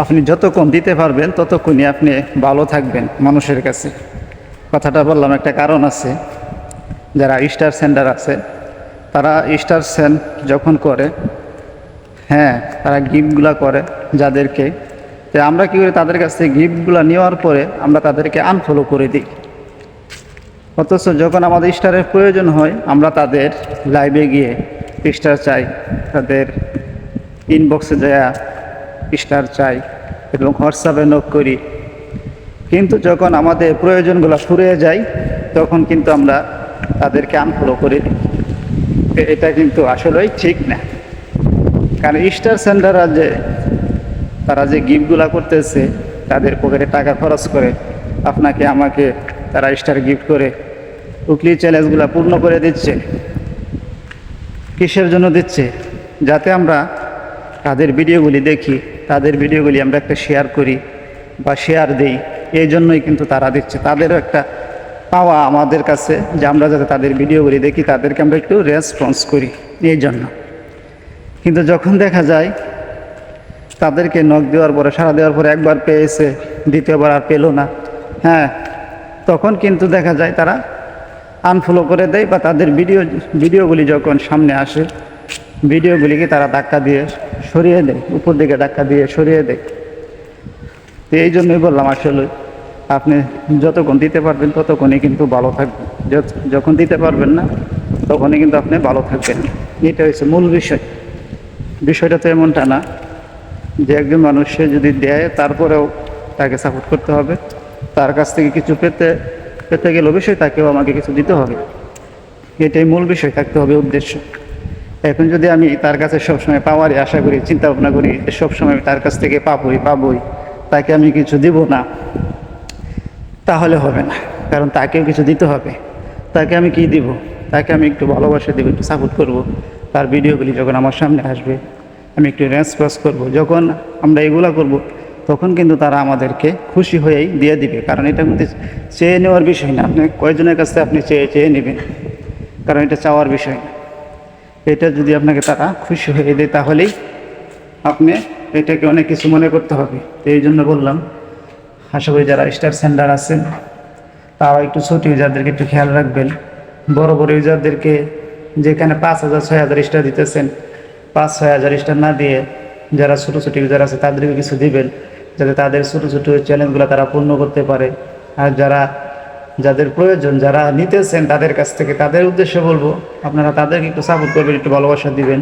আপনি যতক্ষণ দিতে পারবেন, ততক্ষণই আপনি ভালো থাকবেন মানুষের কাছে। কথাটা বললাম, একটা কারণ আছে। যারা স্টার সেন্টার আছে, তারা স্টার সেন্ট যখন করে হ্যাঁ তারা গিফটগুলো করে যাদেরকে। তো আমরা কী করি, তাদের কাছ থেকে গিফটগুলো নেওয়ার পরে আমরা তাদেরকে আনফলো করে দিই। অথচ যখন আমাদের স্টারের প্রয়োজন হয়, আমরা তাদের লাইভে গিয়ে স্টার চাই, তাদের ইনবক্সে যায় স্টার চাই এবং হোয়াটসঅ্যাপে নক করি। কিন্তু যখন আমাদের প্রয়োজনগুলো ফুরিয়ে যায়, তখন কিন্তু আমরা তাদেরকে আনফলো করে। এটা কিন্তু আসলেই ঠিক না। কারণ স্টার সেন্টাররা যে, তারা যে গিফটগুলো করতেছে, তাদের পকেটে টাকা খরচ করে, আপনাকে, আমাকে তারা স্টার গিফট করে, উকলি চ্যালেঞ্জগুলো পূর্ণ করে দিচ্ছে, কিসের জন্য দিচ্ছে? যাতে আমরা তাদের ভিডিওগুলি দেখি। তাদের ভিডিওগুলি আমরা একটা শেয়ার করি বা শেয়ার দেই এই জন্যই কিন্তু তারা দিচ্ছে তাদেরও একটা পাওয়া আমাদের কাছে যে আমরা যাতে তাদের ভিডিওগুলি দেখি, তাদেরকে আমরা একটু রেসপন্স করি এই জন্য কিন্তু যখন দেখা যায় তাদেরকে নখ দেওয়ার পরে সারা দেওয়ার পরে একবার পেয়েছে, দ্বিতীয়বার আর পেল না। হ্যাঁ তখন কিন্তু দেখা যায় তারা আনফলো করে দেয় বা তাদের ভিডিও, ভিডিওগুলি যখন সামনে আসে, ভিডিওগুলিকে তারা ধাক্কা দিয়ে সরিয়ে দেয় উপর দিকে ধাক্কা দিয়ে সরিয়ে দেয় তো এই জন্যই বললাম আসলে আপনি যতক্ষণ দিতে পারবেন ততক্ষণই কিন্তু ভালো থাকবেন। যখন দিতে পারবেন না, তখনই কিন্তু আপনি ভালো থাকবেন। এটা হচ্ছে মূল বিষয়। বিষয়টা তো এমনটা না যে একজন মানুষ সে যদি দেয়, তারপরেও তাকে সাপোর্ট করতে হবে। তার কাছ থেকে কিছু পেতে পেতে গেলে অবশ্যই তাকেও আমাকে কিছু দিতে হবে। এটাই মূল বিষয়, থাকতে হবে উদ্দেশ্য। এখন যদি আমি তার কাছে সবসময় পাওয়ারই আশা করি চিন্তা ভাবনা করি, সবসময় আমি তার কাছ থেকে পাবই, পাবোই, তাকে আমি কিছু দিব না, তাহলে হবে না। কারণ তাকেও কিছু দিতে হবে। তাকে আমি কি দিব? তাকে আমি একটু ভালোবাসা দেবো, একটু সাপোর্ট করব। তার ভিডিওগুলি যখন আমার সামনে আসবে, আমি একটু রেসপন্স করব। যখন আমরা এগুলা করব, তখন কিন্তু তারা আমাদেরকে খুশি হয়েই দিয়ে দিবে। কারণ এটা মধ্যে চেয়ে নেওয়ার বিষয় না। আপনি কয়জনের কাছে আপনি চেয়ে চেয়ে নেবেন? কারণ এটা চাওয়ার বিষয় না। এটা যদি আপনাকে তারা খুশি হয়ে দেয় তাহলেই আপনি এটাকে অনেক কিছু মনে করতে হবে। তো এই জন্য বললাম, আশা করি যারা স্টার সেন্টার আছেন তারা একটু ছোট ইউজারদেরকে একটু খেয়াল রাখবেন। বড় বড় ইউজারদেরকে যেখানে পাঁচ হাজার, ছয় হাজার স্টার দিতেছেন, পাঁচ, ছয় হাজার স্টার না দিয়ে যারা ছোটো ছোটো ইউজার আছে তাদেরকে কিছু দিবেন, যাতে তাদের ছোটো ছোটো চ্যালেঞ্জগুলো তারা পূর্ণ করতে পারে। আর যারা যাদের প্রয়োজন, যারা নিতেছেন তাদের কাছ থেকে তাদের উদ্দেশ্যে বলব, আপনারা তাদেরকে একটু সাপোর্ট করবেন, একটু ভালোবাসা দিবেন।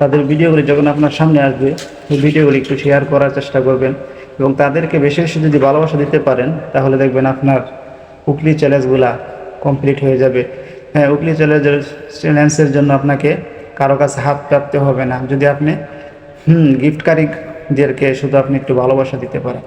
তাদের ভিডিওগুলি যখন আপনার সামনে আসবে, সেই ভিডিওগুলি একটু শেয়ার করার চেষ্টা করবেন এবং তাদেরকে বেশি বেশি যদি ভালোবাসা দিতে পারেন, তাহলে দেখবেন আপনার উকলি চ্যালেঞ্জগুলা কমপ্লিট হয়ে যাবে। হ্যাঁ উকলি চ্যালেঞ্জের চ্যালেঞ্জের জন্য আপনাকে কারও কাছে হাত প্রাপ্তে হবে না। যদি আপনি, হুম গিফটকারীদেরকে শুধু আপনি একটু ভালোবাসা দিতে পারেন।